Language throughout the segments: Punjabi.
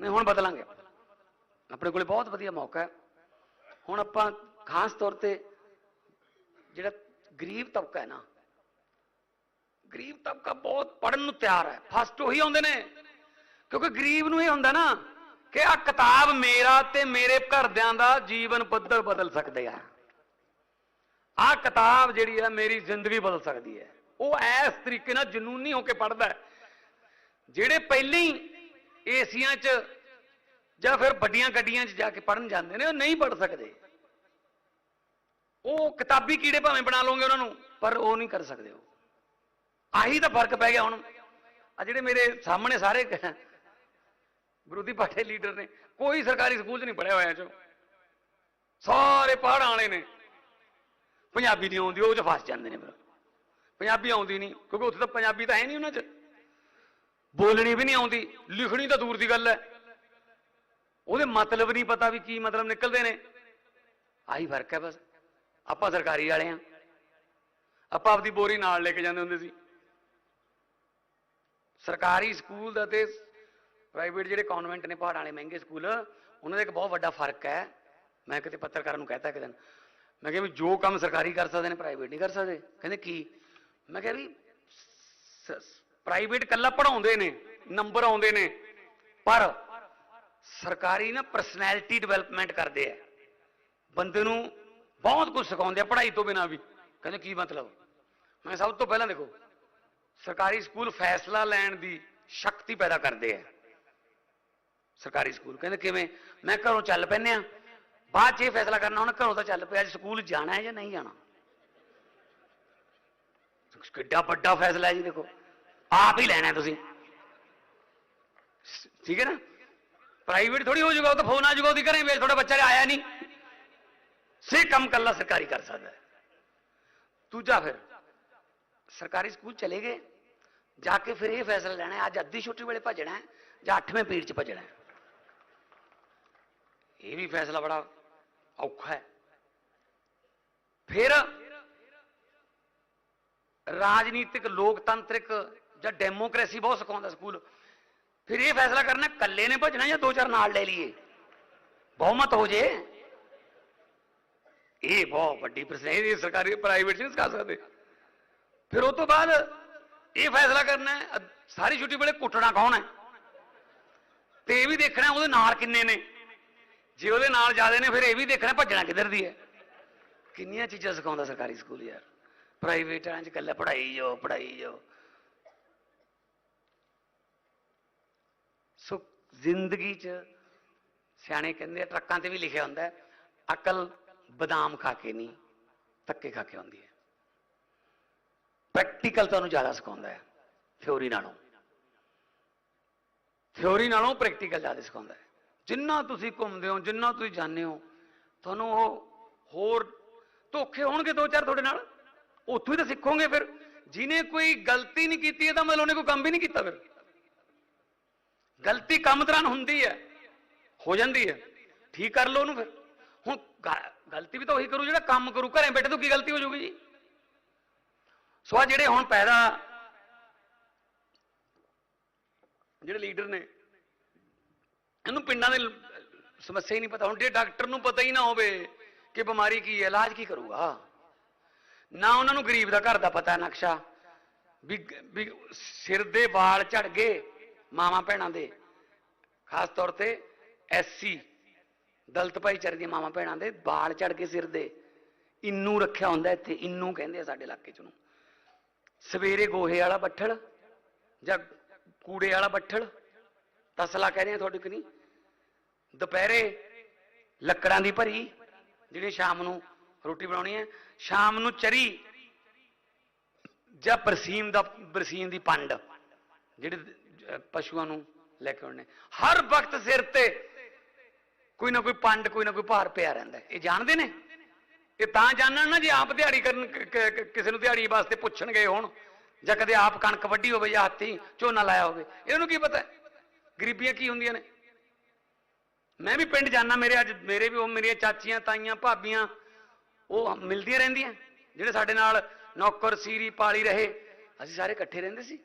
ਨਹੀਂ, ਹੁਣ ਬਦਲਾਂਗੇ। ਆਪਣੇ ਕੋਲੇ ਬਹੁਤ ਵਧੀਆ ਮੌਕਾ ਹੈ। ਹੁਣ ਆਪਾਂ ਖਾਸ ਤੌਰ ਤੇ ਜਿਹੜਾ ਗਰੀਬ ਤਬਕਾ ਹੈ ਨਾ, ਗਰੀਬ ਤਬਕਾ ਬਹੁਤ ਪੜਨ ਨੂੰ ਤਿਆਰ ਹੈ। ਫਸਟ ਉਹੀ ਆਉਂਦੇ ਨੇ। ਕਿਉਂਕਿ ਗਰੀਬ ਨੂੰ ਇਹ ਹੁੰਦਾ ਨਾ ਕਿ ਆ ਕਿਤਾਬ ਮੇਰਾ ਤੇ ਮੇਰੇ ਘਰਦਿਆਂ ਦਾ ਜੀਵਨ ਪੱਧਰ ਬਦਲ ਸਕਦੇ ਆ। ਆ ਕਿਤਾਬ ਜਿਹੜੀ ਹੈ ਮੇਰੀ ਜ਼ਿੰਦਗੀ ਬਦਲ ਸਕਦੀ ਹੈ। ਉਹ ਐਸ ਤਰੀਕੇ ਨਾਲ ਜਨੂਨੀ ਹੋ ਕੇ ਪੜਦਾ ਜਿਹੜੇ ਪਹਿਲਾਂ ਹੀ ਏਸੀਆਂ 'ਚ ਜਾਂ ਫਿਰ ਵੱਡੀਆਂ ਗੱਡੀਆਂ 'ਚ ਜਾ ਕੇ ਪੜਨ ਜਾਂਦੇ ਨੇ, ਉਹ ਨਹੀਂ ਪੜ ਸਕਦੇ। ਉਹ ਕਿਤਾਬੀ ਕੀੜੇ ਭਾਵੇਂ ਬਣਾ ਲਓਗੇ ਉਹਨਾਂ ਨੂੰ, ਪਰ ਉਹ ਨਹੀਂ ਕਰ ਸਕਦੇ ਉਹ। ਆਹੀ ਤਾਂ ਫ਼ਰਕ ਪੈ ਗਿਆ ਹੁਣ। ਆ ਜਿਹੜੇ ਮੇਰੇ ਸਾਹਮਣੇ ਸਾਰੇ ਵਿਰੋਧੀ ਪਾਰਟੀ ਲੀਡਰ ਨੇ, ਕੋਈ ਸਰਕਾਰੀ ਸਕੂਲ 'ਚ ਨਹੀਂ ਪੜਿਆ ਹੋਇਆ ਚੋ। ਸਾਰੇ ਪਹਾੜਾਂ ਵਾਲੇ ਨੇ। ਪੰਜਾਬੀ ਨਹੀਂ ਆਉਂਦੀ, ਉਹ 'ਚ ਫਸ ਜਾਂਦੇ ਨੇ ਫਿਰ। ਪੰਜਾਬੀ ਆਉਂਦੀ ਨਹੀਂ, ਕਿਉਂਕਿ ਉੱਥੇ ਤਾਂ ਪੰਜਾਬੀ ਤਾਂ ਹੈ ਨਹੀਂ ਉਹਨਾਂ 'ਚ। ਬੋਲਣੀ ਵੀ ਨਹੀਂ ਆਉਂਦੀ, ਲਿਖਣੀ ਤਾਂ ਦੂਰ ਦੀ ਗੱਲ ਹੈ। ਉਹਦੇ ਮਤਲਬ ਨਹੀਂ ਪਤਾ ਵੀ ਕੀ ਮਤਲਬ ਨਿਕਲਦੇ ਨੇ। ਆਹੀ ਫ਼ਰਕ ਹੈ ਬਸ। ਆਪਾਂ ਸਰਕਾਰੀ ਵਾਲੇ ਆ ਆਪਾਂ ਆਪਦੀ ਬੋਰੀ ਨਾਲ ਲੈ ਕੇ ਜਾਂਦੇ ਹੁੰਦੇ ਸੀ। ਸਰਕਾਰੀ ਸਕੂਲ ਦਾ ਤੇ ਪ੍ਰਾਈਵੇਟ ਜਿਹੜੇ ਕਨਵੈਂਟ ਨੇ, ਪਹਾੜਾਂ ਵਾਲੇ ਮਹਿੰਗੇ ਸਕੂਲ, ਉਹਨਾਂ ਦਾ ਇੱਕ ਬਹੁਤ ਵੱਡਾ ਫ਼ਰਕ ਹੈ। ਮੈਂ ਕਿਤੇ ਪੱਤਰਕਾਰਾਂ ਨੂੰ ਕਹਿਤਾ ਕਿ ਦਿਨ। ਮੈਂ ਕਿਹਾ ਵੀ ਜੋ ਕੰਮ ਸਰਕਾਰੀ ਕਰ ਸਕਦੇ ਨੇ, ਪ੍ਰਾਈਵੇਟ ਨਹੀਂ ਕਰ ਸਕਦੇ। ਕਹਿੰਦੇ ਕੀ? ਮੈਂ ਕਿਹਾ ਵੀ ਪ੍ਰਾਈਵੇਟ ਕੱਲਾ ਪੜਾਉਂਦੇ ਨੇ, ਨੰਬਰ ਆਉਂਦੇ ਨੇ, ਪਰ ਸਰਕਾਰੀ ਨਾ ਪਰਸਨੈਲਿਟੀ ਡਿਵੈਲਪਮੈਂਟ ਕਰਦੇ ਆ। ਬੰਦੇ ਨੂੰ ਬਹੁਤ ਕੁਝ ਸਿਖਾਉਂਦੇ ਆ, ਪੜ੍ਹਾਈ ਤੋਂ ਬਿਨਾ ਵੀ। ਕਹਿੰਦੇ ਕੀ ਮਤਲਬ? ਮੈਂ ਸਭ ਤੋਂ ਪਹਿਲਾਂ ਦੇਖੋ, ਸਰਕਾਰੀ ਸਕੂਲ ਫੈਸਲਾ ਲੈਣ ਦੀ ਸ਼ਕਤੀ ਪੈਦਾ ਕਰਦੇ ਆ। ਸਰਕਾਰੀ ਸਕੂਲ, ਕਹਿੰਦੇ ਕਿਵੇਂ? ਮੈਂ ਘਰੋਂ ਚੱਲ ਪੈਨੇ ਆ। ਬਾਅਦ ਚ ਇਹ ਫੈਸਲਾ ਕਰਨਾ, ਹੁਣ ਘਰੋਂ ਤਾਂ ਚੱਲ ਪਿਆ, ਅੱਜ ਸਕੂਲ ਜਾਣਾ ਹੈ ਜਾਂ ਨਹੀਂ ਜਾਣਾ? ਕਿੱਡਾ ਵੱਡਾ ਫੈਸਲਾ ਹੈ ਜੀ, ਦੇਖੋ। ਆਪ ਹੀ ਲੈਣਾ ਹੈ ਤੁਸੀਂ ਠੀਕ ਹੈ ਨਾ ਪ੍ਰਾਈਵੇਟ ਥੋੜੀ ਹੋ ਜਾਊਗਾ ਉਹ ਤਾਂ ਫੋਨ ਆ ਜਾਊਗਾ ਉਹਦੀ ਘਰੇ ਵੇਚ ਤੁਹਾਡਾ ਬੱਚਾ ਆਇਆ ਨਹੀਂ ਸੇ ਕੰਮ ਕੱਲਾ ਸਰਕਾਰੀ ਕਰ ਸਕਦਾ ਹੈ ਦੂਜਾ ਫਿਰ ਸਰਕਾਰੀ ਸਕੂਲ ਚਲੇ ਗਏ ਜਾ ਕੇ ਫਿਰ ਇਹ ਫੈਸਲਾ ਲੈਣਾ ਹੈ ਅੱਜ ਅੱਧੀ ਛੁੱਟੀ ਵੇਲੇ ਭੱਜਣਾ ਹੈ ਜਾਂ 8ਵੇਂ ਪੀਰੀਅਡ 'ਚ ਭੱਜਣਾ ਹੈ ਇਹ ਵੀ ਫੈਸਲਾ ਬੜਾ ਔਖਾ ਹੈ ਫਿਰ ਰਾਜਨੀਤਿਕ ਲੋਕਤੰਤਰਿਕ ਜਾਂ ਡੈਮੋਕ੍ਰੇਸੀ ਬਹੁਤ ਸਿਖਾਉਂਦਾ ਸਕੂਲ। ਫਿਰ ਇਹ ਫੈਸਲਾ ਕਰਨਾ, ਇਕੱਲੇ ਨੇ ਭੱਜਣਾ ਜਾਂ ਦੋ ਚਾਰ ਨਾਲ ਲੈ ਲਈਏ? ਬਹੁਮਤ ਹੋ ਜੇ। ਇਹ ਬਹੁਤ ਵੱਡੀ ਪ੍ਰਸ਼ਨ, ਇਹ ਸਰਕਾਰੀ ਪ੍ਰਾਈਵੇਟ ਨਹੀਂ ਸਿਖਾ ਸਕਦੇ। ਫਿਰ ਉਹ ਤੋਂ ਬਾਅਦ ਇਹ ਫੈਸਲਾ ਕਰਨਾ ਹੈ ਸਾਰੀ ਛੁੱਟੀ ਵੇਲੇ ਕੁੱਟਣਾ ਕੌਣ ਹੈ? ਤੇ ਇਹ ਵੀ ਦੇਖਣਾ ਉਹਦੇ ਨਾਲ ਕਿੰਨੇ ਨੇ। ਜੇ ਉਹਦੇ ਨਾਲ ਜ਼ਿਆਦੇ ਨੇ, ਫਿਰ ਇਹ ਵੀ ਦੇਖਣਾ ਭੱਜਣਾ ਕਿੱਧਰ ਦੀ ਹੈ। ਕਿੰਨੀਆਂ ਚੀਜ਼ਾਂ ਸਿਖਾਉਂਦਾ ਸਰਕਾਰੀ ਸਕੂਲ ਯਾਰ। ਪ੍ਰਾਈਵੇਟਾਂ 'ਚ ਇਕੱਲਾ ਪੜ੍ਹਾਈ ਜਾਓ ਪੜ੍ਹਾਈ ਜਾਓ ਸੋ ਜ਼ਿੰਦਗੀ 'ਚ ਸਿਆਣੇ ਕਹਿੰਦੇ ਆ, ਟਰੱਕਾਂ ਤੇ ਵੀ ਲਿਖਿਆ ਹੁੰਦਾ ਅਕਲ ਬਦਾਮ ਖਾ ਕੇ ਨਹੀਂ ਧੱਕੇ ਖਾ ਕੇ ਆਉਂਦੀ ਹੈ। ਪ੍ਰੈਕਟੀਕਲ ਤੁਹਾਨੂੰ ਜ਼ਿਆਦਾ ਸਿਖਾਉਂਦਾ ਹੈ ਥਿਉਰੀ ਨਾਲੋਂ। ਥਿਉਰੀ ਨਾਲੋਂ ਪ੍ਰੈਕਟੀਕਲ ਜ਼ਿਆਦਾ ਸਿਖਾਉਂਦਾ ਹੈ। ਜਿੰਨਾ ਤੁਸੀਂ ਘੁੰਮਦੇ ਹੋ, ਜਿੰਨਾ ਤੁਸੀਂ ਜਾਣਦੇ ਹੋ, ਤੁਹਾਨੂੰ ਉਹ ਹੋਰ ਧੋਖੇ ਹੋਣਗੇ ਦੋ ਚਾਰ ਤੁਹਾਡੇ ਨਾਲ। ਉੱਥੋਂ ਹੀ ਤਾਂ ਸਿੱਖੋਗੇ ਫਿਰ। ਜਿਹਨੇ ਕੋਈ ਗਲਤੀ ਨਹੀਂ ਕੀਤੀ ਇਹਦਾ ਮਤਲਬ ਉਹਨੇ ਕੋਈ ਕੰਮ ਵੀ ਨਹੀਂ ਕੀਤਾ ਫਿਰ। ਗਲਤੀ ਕੰਮ ਦੌਰਾਨ ਹੁੰਦੀ ਹੈ, ਹੋ ਜਾਂਦੀ ਹੈ। ਠੀਕ ਕਰ ਲਓ ਉਹਨੂੰ ਫਿਰ। ਹੁਣ ਗ- ਗਲਤੀ ਵੀ ਤਾਂ ਉਹੀ ਕਰੂ ਜਿਹੜਾ ਕੰਮ ਕਰੂ। ਘਰੇ ਬੈਠੇ ਤੋਂ ਕੀ ਗਲਤੀ ਹੋ ਜਾਊਗੀ ਜੀ? ਸੋ ਆ ਜਿਹੜੇ ਹੁਣ ਪੈਦਾ ਜਿਹੜੇ ਲੀਡਰ ਨੇ, ਇਹਨੂੰ ਪਿੰਡਾਂ ਦੇ ਸਮੱਸਿਆ ਹੀ ਨਹੀਂ ਪਤਾ। ਹੁਣ ਜੇ ਡਾਕਟਰ ਨੂੰ ਪਤਾ ਹੀ ਨਾ ਹੋਵੇ ਕਿ ਬਿਮਾਰੀ ਕੀ ਹੈ, ਇਲਾਜ ਕੀ ਕਰੂਗਾ? ਨਾ ਉਹਨਾਂ ਨੂੰ ਗਰੀਬ ਦਾ ਘਰ ਦਾ ਪਤਾ ਨਕਸ਼ਾ। ਵੀ ਸਿਰ ਦੇ ਵਾਲ ਝੜ ਗਏ। ਮਾਵਾਂ ਭੈਣਾਂ ਦੇ, ਖਾਸ ਤੌਰ ਤੇ ਐਸਸੀ ਦਲਤ ਭਾਈਚਾਰੇ ਦੀਆਂ ਮਾਵਾਂ ਭੈਣਾਂ ਦੇ ਬਾਲ ਚੜ ਕੇ ਸਿਰ ਦੇ। ਇੰਨੂ ਰੱਖਿਆ ਹੁੰਦਾ ਇੱਥੇ, ਇੰਨੂ ਕਹਿੰਦੇ ਆ ਸਾਡੇ ਇਲਾਕੇ ਚ ਨੂੰ ਸਵੇਰੇ ਗੋਹੇ ਵਾਲਾ ਬੱਠਲ ਜਾਂ ਕੂੜੇ ਵਾਲਾ ਬੱਠਲ, ਤਸਲਾ ਕਹਿ ਰਹੇ ਆ ਤੁਹਾਡੇ ਕਿ ਨਹੀਂ? ਦੁਪਹਿਰੇ ਲੱਕੜਾਂ ਦੀ ਭਰੀ, ਜਿਹੜੀ ਸ਼ਾਮ ਨੂੰ ਰੋਟੀ ਬਣਾਉਣੀ ਹੈ, ਸ਼ਾਮ ਨੂੰ ਚਰੀ ਜਾਂ ਬਰਸੀਮ ਦਾ, ਬਰਸੀਮ ਦੀ ਪੰਡ, ਜਿਹੜੇ ਪਸ਼ੂਆਂ ਨੂੰ ਲੈ ਕੇ ਆਉਣੇ। ਹਰ ਵਕਤ ਸਿਰ ਤੇ ਕੋਈ ਨਾ ਕੋਈ ਪੰਡ, ਕੋਈ ਨਾ ਕੋਈ ਭਾਰ ਪਿਆ ਰਹਿੰਦਾ ਇਹ ਜਾਣਦੇ ਨੇ? ਇਹ ਤਾਂ ਜਾਣਨ ਨਾ ਜੇ ਆਪ ਦਿਹਾੜੀ ਕਰਨ ਕਿਸੇ ਨੂੰ ਦਿਹਾੜੀ ਵਾਸਤੇ ਪੁੱਛਣ ਗਏ ਹੋਣ। ਜਾਂ ਕਦੇ ਆਪ ਕਣਕ ਵੱਢੀ ਹੋਵੇ ਜਾਂ ਹੱਥੀ ਝੋਨਾ ਲਾਇਆ ਹੋਵੇ। ਇਹਨੂੰ ਕੀ ਪਤਾ ਗਰੀਬੀਆਂ ਕੀ ਹੁੰਦੀਆਂ ਨੇ? ਮੈਂ ਵੀ ਪਿੰਡ ਜਾਣਾ ਮੇਰੇ ਅੱਜ ਮੇਰੇ ਵੀ ਉਹ ਮੇਰੀਆਂ ਚਾਚੀਆਂ, ਤਾਈਆਂ, ਭਾਬੀਆਂ, ਉਹ ਮਿਲਦੀਆਂ ਰਹਿੰਦੀਆਂ। ਜਿਹੜੇ ਸਾਡੇ ਨਾਲ ਨੌਕਰ, ਸੀਰੀ ਪਾਲੀ ਰਹੇ, ਅਸੀਂ ਸਾਰੇ ਇਕੱਠੇ ਰਹਿੰਦੇ ਸੀ।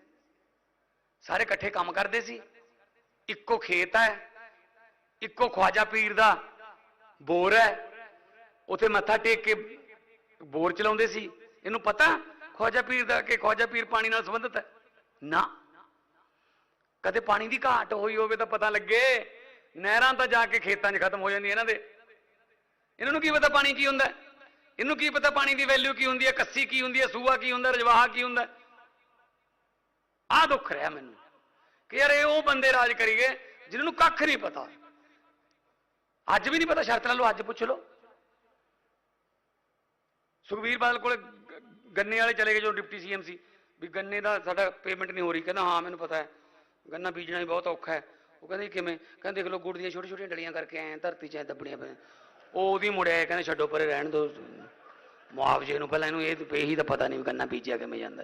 ਸਾਰੇ ਇਕੱਠੇ ਕੰਮ ਕਰਦੇ ਸੀ। ਇੱਕੋ ਖੇਤ ਹੈ, ਇੱਕੋ ਖਵਾਜਾ ਪੀਰ ਦਾ ਬੋਰ ਹੈ। ਉਥੇ ਮੱਥਾ ਟੇਕ ਕੇ ਬੋਰ ਚਲਾਉਂਦੇ ਸੀ। ਇਹਨੂੰ ਪਤਾ ਖਵਾਜਾ ਪੀਰ ਦਾ ਕਿ ਖਵਾਜਾ ਪੀਰ ਪਾਣੀ ਨਾਲ ਸੰਬੰਧਿਤ ਹੈ? ਨਾ। ਕਦੇ ਪਾਣੀ ਦੀ ਘਾਟ ਹੋਈ ਹੋਵੇ ਤਾਂ ਪਤਾ ਲੱਗੇ। ਨਹਿਰਾਂ ਤਾਂ ਜਾ ਕੇ ਖੇਤਾਂ 'ਚ ਖਤਮ ਹੋ ਜਾਂਦੀ ਇਹਨਾਂ ਦੇ। ਇਹਨਾਂ ਨੂੰ ਕੀ ਪਤਾ ਪਾਣੀ ਕੀ ਹੁੰਦਾ ਇਹਨੂੰ ਕੀ ਪਤਾ ਪਾਣੀ ਦੀ ਵੈਲਿਊ ਕੀ ਹੁੰਦੀ ਹੈ? ਕੱਸੀ ਕੀ ਹੁੰਦੀ ਹੈ? ਸੂਆ ਕੀ ਹੁੰਦਾ? ਰਜਵਾਹਾ ਕੀ ਹੁੰਦਾ ਆ ਦੁੱਖ ਰਿਹਾ ਮੈਨੂੰ ਕਿ ਯਾਰ ਇਹ ਉਹ ਬੰਦੇ ਰਾਜ ਕਰੀਏ ਜਿਨ੍ਹਾਂ ਨੂੰ ਕੱਖ ਨਹੀਂ ਪਤਾ। ਅੱਜ ਵੀ ਨਹੀਂ ਪਤਾ ਸ਼ਰਤ ਲੈ ਲਓ, ਅੱਜ ਪੁੱਛ ਲਓ। ਸੁਖਬੀਰ ਬਾਦਲ ਕੋਲੇ ਗੰਨੇ ਵਾਲੇ ਚਲੇ ਗਏ ਜੋ ਡਿਪਟੀ ਸੀਐਮ ਸੀ। ਵੀ ਗੰਨੇ ਦਾ ਸਾਡਾ ਪੇਮੈਂਟ ਨਹੀਂ ਹੋ ਰਹੀ। ਕਹਿੰਦਾ, ਹਾਂ, ਮੈਨੂੰ ਪਤਾ ਹੈ। ਗੰਨਾ ਬੀਜਣਾ ਵੀ ਬਹੁਤ ਔਖਾ ਹੈ। ਉਹ ਕਹਿੰਦੇ, ਕਿਵੇਂ? ਕਹਿੰਦੇ, ਦੇਖ ਲਓ, ਗੁੜ ਦੀਆਂ ਛੋਟੀ ਛੋਟੀਆਂ ਡਲੀਆਂ ਕਰਕੇ ਆਏ ਧਰਤੀ 'ਚ ਦੱਬਣੀਆਂ ਪਈਆਂ। ਉਹ ਉਹਦੀ ਮੁੜਿਆ ਕਹਿੰਦੇ, ਛੱਡੋ ਪਰੇ ਰਹਿਣ ਦਿਓ। ਮੁਆਵਜ਼ੇ ਨੂੰ ਪਹਿਲਾਂ ਇਹਨੂੰ ਇਹ, ਇਹੀ ਤਾਂ ਪਤਾ ਨਹੀਂ ਗੰਨਾ ਬੀਜਿਆ ਕਿਵੇਂ ਜਾਂਦਾ।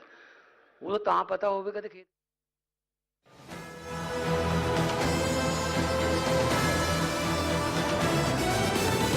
ਉਹ ਤਾਂ ਪਤਾ ਹੋਵੇ ਕਦੇ ਖੇਤ